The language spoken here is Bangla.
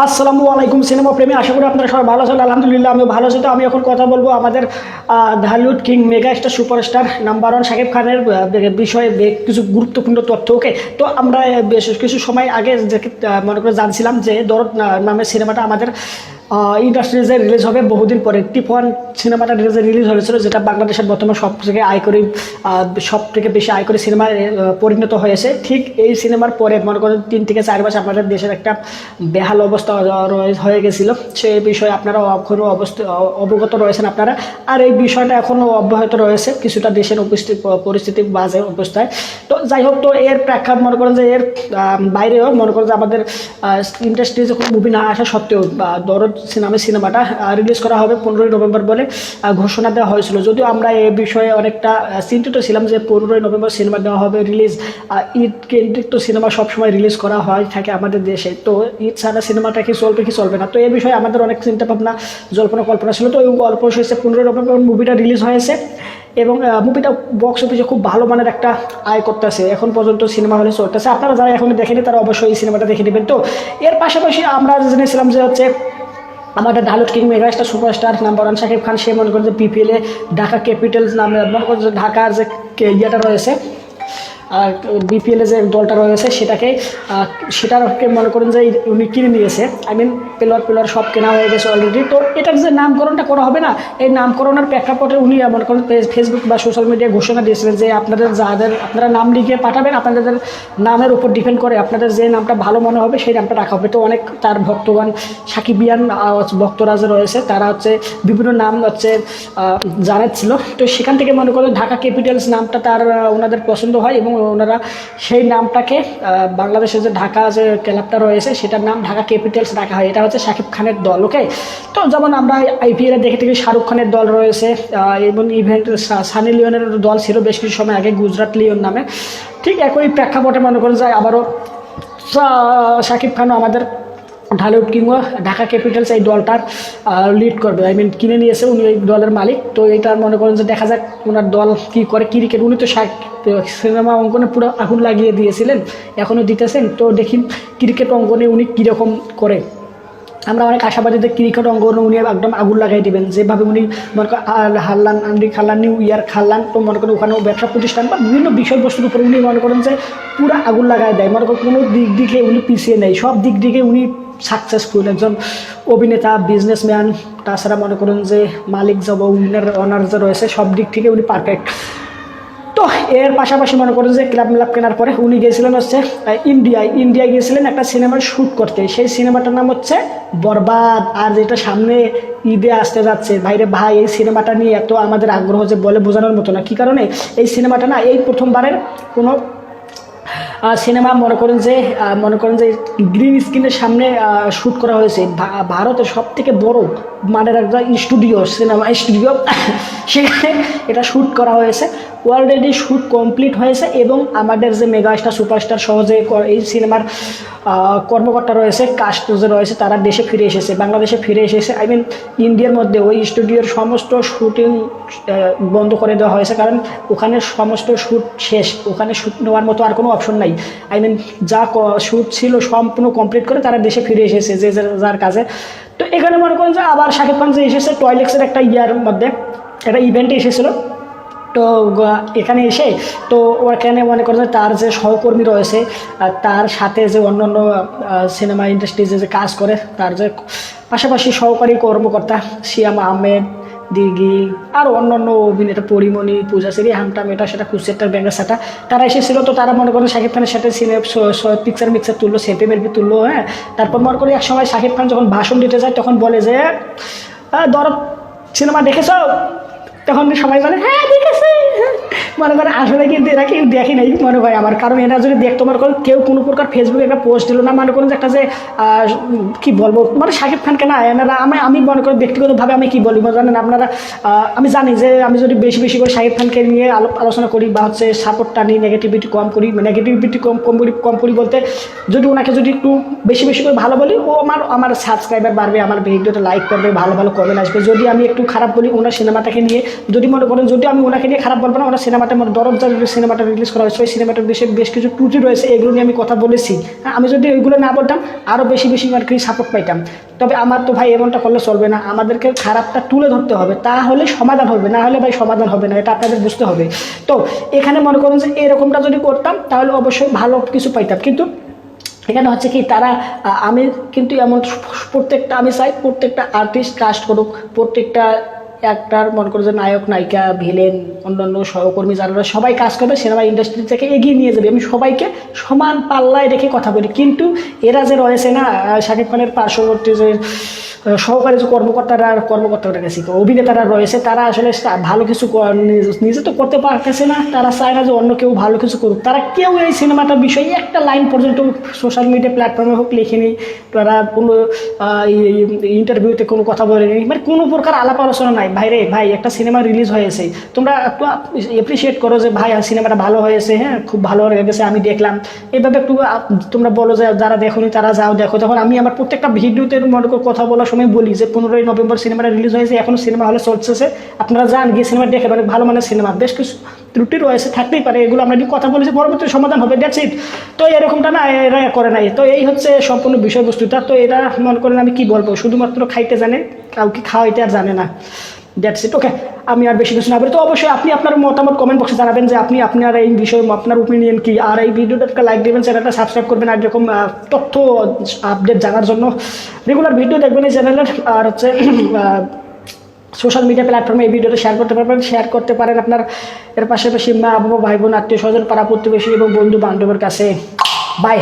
আসসালামু আলাইকুম সিনেমা প্রেমী আশা করি আপনারা সবাই ভালো আছেন। আলহামদুলিল্লাহ আমি ভালো আছি। তো আমি এখন কথা বলব আমাদের Dhallywood king mega star superstar number one Shakib খানের বিষয়ে কিছু গুরুত্বপূর্ণ তথ্য, ওকে? তো আমরা বেশ কিছু সময় আগে মনে করে জানছিলাম যে দরদ নামের সিনেমাটা আমাদের ইন্ডাস্ট্রিজে রিলিজ হবে বহুদিন পরে ওয়ান সিনেমাটা রিলিজে রিলিজ হয়েছিল যেটা বাংলাদেশের বর্তমান সব থেকে আয় আয়করি সব থেকে বেশি আয়করি সিনেমায় আহ, পরিণত হয়েছে। ঠিক এই সিনেমার পরে মনে করেন তিন থেকে চার মাস আমাদের দেশের একটা বেহাল অবস্থা হয়ে গেছিল। সেই বিষয়ে আপনারা এখনও অবস্থা অবগত রয়েছেন আপনারা। আর এই বিষয়টা এখনও অব্যাহত রয়েছে কিছুটা দেশের উপস্থিত পরিস্থিতি বাজে অবস্থায়। তো যাই হোক তো এর প্রেক্ষাপ মনে করেন যে এর বাইরেও মনে করেন যে আমাদের ইন্ডাস্ট্রিজে কোনো মুভি না আসা সত্ত্বেও দরদ সিনেমা সিনেমাটা রিলিজ করা হবে পনেরোই নভেম্বর বলে ঘোষণা দেওয়া হয়েছিল। যদিও আমরা এ বিষয়ে অনেকটা চিন্তিত ছিলাম যে পনেরোই নভেম্বর সিনেমা দেওয়া হবে রিলিজ ঈদ কেন্দ্রিক তো সিনেমা সবসময় রিলিজ করা হয়, থাকে আমাদের দেশে। তো ঈদ ছাড়া সিনেমাটা কি চলবে কি চলবে না? তো এ বিষয়ে আমাদের অনেক চিন্তা ভাবনা, জল্পনা, কল্পনা ছিল। তো ওই গল্প হয়েছে পনেরোই নভেম্বর মুভিটা রিলিজ হয়েছে এবং মুভিটা বক্স অফিসে খুব ভালো মানের একটা আয় করতেছে। এখন পর্যন্ত সিনেমা হলে চলতেছে। আপনারা যারা এখনও দেখেনি তারা অবশ্যই এই সিনেমাটা দেখে নেবেন। তো এর পাশাপাশি আমরা জেনেছিলাম যে হচ্ছে আমাদের Dhallywood king megastar superstar number one Shakib Khan, সে মনে করছে যে পিপিএলে ঢাকা ক্যাপিটালস নামে মনে করছে ঢাকার যে ইয়েটা রয়েছে। বিপিএলে যে দলটা রয়েছে সেটাকে সেটাকে মনে করেন যে উনি কিনে নিয়েছে। আই মিন পেলোয়ার পেলোয়ার সব কেনা হয়ে গেছে অলরেডি তো এটার যে নামকরণটা করা হবে না, এই নামকরণের প্রেক্ষাপটে উনি মনে করেন ফেস- ফেসবুক বা সোশ্যাল মিডিয়ায় ঘোষণা দিয়েছিলেন যে আপনাদের যাদের, আপনারা নাম লিখে পাঠাবেন, আপনাদের নামের উপর ডিপেন্ড করে আপনাদের যে নামটা ভালো মনে হবে সেই নামটা রাখা হবে। তো অনেক তার ভক্তগণ সাকিবিয়ান ভক্তরা যে রয়েছে, তারা হচ্ছে বিভিন্ন নাম হচ্ছে জানাচ্ছিল। তো সেখান থেকে মনে করেন ঢাকা ক্যাপিটালস নামটা তার ওনাদের পছন্দ হয় এবং ওনারা সেই নামটাকে বাংলাদেশে বাংলাদেশের যে ঢাকা যে ক্লাবটা রয়েছে সেটার নাম ঢাকা ক্যাপিটালস রাখা হয়। এটা হচ্ছে শাকিব খানের দল, ওকে? তো যেমন আমরা আইপিএলে দেখে থাকি শাহরুখ খানের দল রয়েছে এবং ইভেন্ট সানি লিওনের দল ছিল বেশ কিছু সময় আগে গুজরাট লিওন নামে। ঠিক একই প্রেক্ষাপটে মনে করেন যায় আবারও শাকিব খানও আমাদের ঢালিউড কিংবা ঢাকা ক্যাপিটালস এই দলটার লিড করবে। আই মিন কিনে নিয়েছে উনি এই দলের মালিক। তো এটা মনে করেন যে দেখা যাক ওনার দল কি করে ক্রিকেট উনি তো সিনেমা অঙ্কনে পুরো আগুন লাগিয়ে দিয়েছিলেন এখনও দিতেছেন। তো দেখি ক্রিকেট অঙ্কনে উনি কীরকম করে আমরা অনেক আশাবাদী ক্রিকেট অঙ্গন উনি একদম আগুন লাগাই দিবেন। যেভাবে উনি মনে করেন হাল্লান আন্ডি খাল্লান, নিউ ইয়ার খাল্লান, তো মনে করেন ওখানেও ব্যবসা প্রতিষ্ঠান বা বিভিন্ন বিষয়বস্তুর উপরে উনি মনে করেন যে পুরো আগুন লাগাই দেয়। মনে করেন কোনো দিক দিকে উনি পিছিয়ে নেই। সব দিক দিকে উনি সাকসেসফুল একজন অভিনেতা বিজনেসম্যান তাছাড়া মনে করেন যে মালিক, যাব উইনার অনার যে রয়েছে, সব দিক থেকে উনি পারফেক্ট তো এর পাশাপাশি মনে করেন যে ক্লাব মিলাপ কেনার পরে উনি গিয়েছিলেন হচ্ছে ইন্ডিয়ায়। ইন্ডিয়ায় গিয়েছিলেন একটা সিনেমার শ্যুট করতে। সেই সিনেমাটার নাম হচ্ছে বরবাদ। আর যেটা সামনে ঈদে আসতে যাচ্ছে, ভাইরে ভাই, এই সিনেমাটা নিয়ে এত আমাদের আগ্রহ যে বলে বোঝানোর মতো না। কি কারণে? এই সিনেমাটা না, এই প্রথমবারের কোনো সিনেমা মনে করেন যে মনে করেন যে গ্রিন স্ক্রিনের সামনে শ্যুট করা হয়েছে। ভারতের সব থেকে বড় মানের একটা স্টুডিও সিনেমা স্টুডিও সেখানে এটা শ্যুট করা হয়েছে। অলরেডি শ্যুট কমপ্লিট হয়েছে এবং আমাদের যে মেগাস্টার সুপারস্টার সহজে এই সিনেমার কর্মকর্তা রয়েছে কাস্ট যে রয়েছে, তারা দেশে ফিরে এসেছে, বাংলাদেশে ফিরে এসেছে। আই মিন ইন্ডিয়ার মধ্যে ওই স্টুডিওর সমস্ত শুটিং বন্ধ করে দেওয়া হয়েছে। কারণ ওখানে সমস্ত শ্যুট শেষ, ওখানে শ্যুট নেওয়ার মতো আর কোনো অপশন নাই। আই মিন যা শ্যুট ছিল সম্পূর্ণ কমপ্লিট করে তারা দেশে ফিরে এসেছে, যে যার কাজে। তো এখানে মনে করেন যে আবার শাকিব খান যে এসেছে টয়লেক্সের একটা ইয়ার মধ্যে, একটা ইভেন্টে এসেছিল। তো এখানে এসে, তো ওখানে মনে করেন তার যে সহকর্মী রয়েছে তার সাথে যে অন্য অন্য সিনেমা ইন্ডাস্ট্রিজে যে কাজ করে, তার যে পাশাপাশি সহকারী কর্মকর্তা শিয়াম আহমেদ দিঘি, আর অন্য অন্য অভিনেতা পরিমণি, পূজা সেরি হামটাম এটা সেটা কুসেটার ব্যাঙ্গা সাটা তারা এসেছিল তো তারা মনে করেন শাকিব খানের সাথে সিনে পিকচার মিক্সার তুললো সেপে মেলপি তুললো হ্যাঁ? তারপর মনে করি এক সময় শাকিব খান যখন ভাষণ দিতে যায়, তখন বলে যে ধর সিনেমা দেখেছ? তখন সবাই বলে হ্যাঁ দেখেছি। মনে করে আসলে কিন্তু এরা কেউ দেখে নাই। মনে হয় আমার। কারণ এরা যদি দেখতো মনে করেন কেউ কোনো প্রকার ফেসবুকে একটা পোস্ট দিল না, মনে করেন যে একটা যে কি বলব মানে শাকিব খানকে না, এনারা আমি আমি মনে করি ব্যক্তিগতভাবে আমি কি বলি, মনে জানেন আপনারা আমি জানি যে আমি যদি বেশি বেশি করে শাকিব খানকে নিয়ে আলো- আলোচনা করি বা হচ্ছে সাপোর্টটা নিই নেগেটিভিটি কম করি নেগেটিভিটি কম কম করি কম করি বলতে, যদি ওনাকে যদি একটু বেশি বেশি করে ভালো বলি, ও আমার আমার সাবস্ক্রাইবার বাড়বে, আমার ভিডিওটা লাইক করবে, ভালো ভালো কমেন্ট আসবে। যদি আমি একটু খারাপ বলি, ওনার সিনেমাটাকে নিয়ে, যদি মনে করেন যদি আমি ওনাকে নিয়ে খারাপ না ওনার সিনেমাটা আমার দরজা যে সিনেমাটা রিলিজ করা হয়েছে। ওই সিনেমাটার বেশি বেশ কিছু ত্রুটি রয়েছে, এগুলো নিয়ে আমি কথা বলেছি। হ্যাঁ আমি যদি ওইগুলো না বলতাম আরও বেশি বেশি আর কি সাপোর্ট পাইতাম। তবে আমার তো ভাই এমনটা করলে চলবে না। আমাদেরকে খারাপটা তুলে ধরতে হবে, তাহলে সমাধান হবে, না হলে ভাই সমাধান হবে না, এটা আপনাদের বুঝতে হবে। তো এখানে মনে করুন যে এরকমটা যদি করতাম, তাহলে অবশ্যই ভালো কিছু পাইতাম। কিন্তু এখানে হচ্ছে কি, তারা আমি কিন্তু এমন প্রত্যেকটা, আমি চাই প্রত্যেকটা আর্টিস্ট কাস্ট করুক, প্রত্যেকটা অ্যাক্টার মনে করো যে নায়ক, নায়িকা ভিলেন অন্যান্য সহকর্মী যারা সবাই কাজ করবে, সিনেমা ইন্ডাস্ট্রি থেকে এগিয়ে নিয়ে যাবে। আমি সবাইকে সমান পাল্লায় রেখে কথা বলি। কিন্তু এরা যে রয়েছে না শাকিব খানের পার্শ্ববর্তী যে সহকারী যে কর্মকর্তারা কর্মকর্তারা গেছি অভিনেতারা রয়েছে, তারা আসলে ভালো কিছু নিজে তো করতে পারতেছে না, তারা চায় না যে অন্য কেউ ভালো কিছু করুক। তারা কেউ এই সিনেমাটার বিষয়ে একটা লাইন পর্যন্ত সোশ্যাল মিডিয়া প্ল্যাটফর্মে হোক লিখেনি তারা কোনো ইন্টারভিউতে কোনো কথা বলেনি মানে কোনো প্রকার আলাপ আলোচনা নাই। ভাই রে, ভাই, একটা সিনেমা রিলিজ হয়েছে, তোমরা একটু এপ্রিসিয়েট করো যে, ভাই সিনেমাটা ভালো হয়েছে হ্যাঁ খুব ভালো লেগেছে, আমি দেখলাম। এভাবে একটু তোমরা বলো যে, যারা দেখোনি, তারা যাও, দেখো। তখন আমি আমার প্রত্যেকটা ভিডিওতে মনে করে কথা বলার সময় বলি যে পনেরোই নভেম্বর সিনেমাটা রিলিজ হয়েছে, এখনও সিনেমা হলে চলছে আপনারা যান, গিয়ে সিনেমা দেখে অনেক ভালো মানের সিনেমা বেশ কিছু ত্রুটি রয়েছে, থাকতেই পারে, এগুলো আমরা কথা বলেছি, পরবর্তী সমাধান হবে দ্যাটস ইট তো এরকমটা না, এরা করে নাই। তো এই হচ্ছে সম্পূর্ণ বিষয়বস্তুটা তো এরা মনে করেন আমি কি বলব? শুধুমাত্র খাইতে জানে, কাউকে খাওয়াইতে আর জানে না। দ্যাটস ইট ওকে আমি আর বেশি কিছু না বলি। তো অবশ্যই আপনি আপনার মতামত কমেন্ট বক্সে জানাবেন যে আপনি আপনার এই বিষয়ে আপনার ওপিনিয়ন কি। আর এই ভিডিওটা লাইক দেবেন চ্যানেলটা সাবস্ক্রাইব করবেন, আর এরকম তথ্য আপডেট জানার জন্য রেগুলার ভিডিও দেখবেন এই চ্যানেলের আর হচ্ছে সোশ্যাল মিডিয়া প্ল্যাটফর্মে এই ভিডিওটা শেয়ার করতে পারবেন। শেয়ার করতে পারেন আপনার, এর পাশাপাশি মা, বাবা, ভাই, বোন আত্মীয় স্বজন পাড়া প্রতিবেশী এবং বন্ধু বান্ধবের কাছে। বাই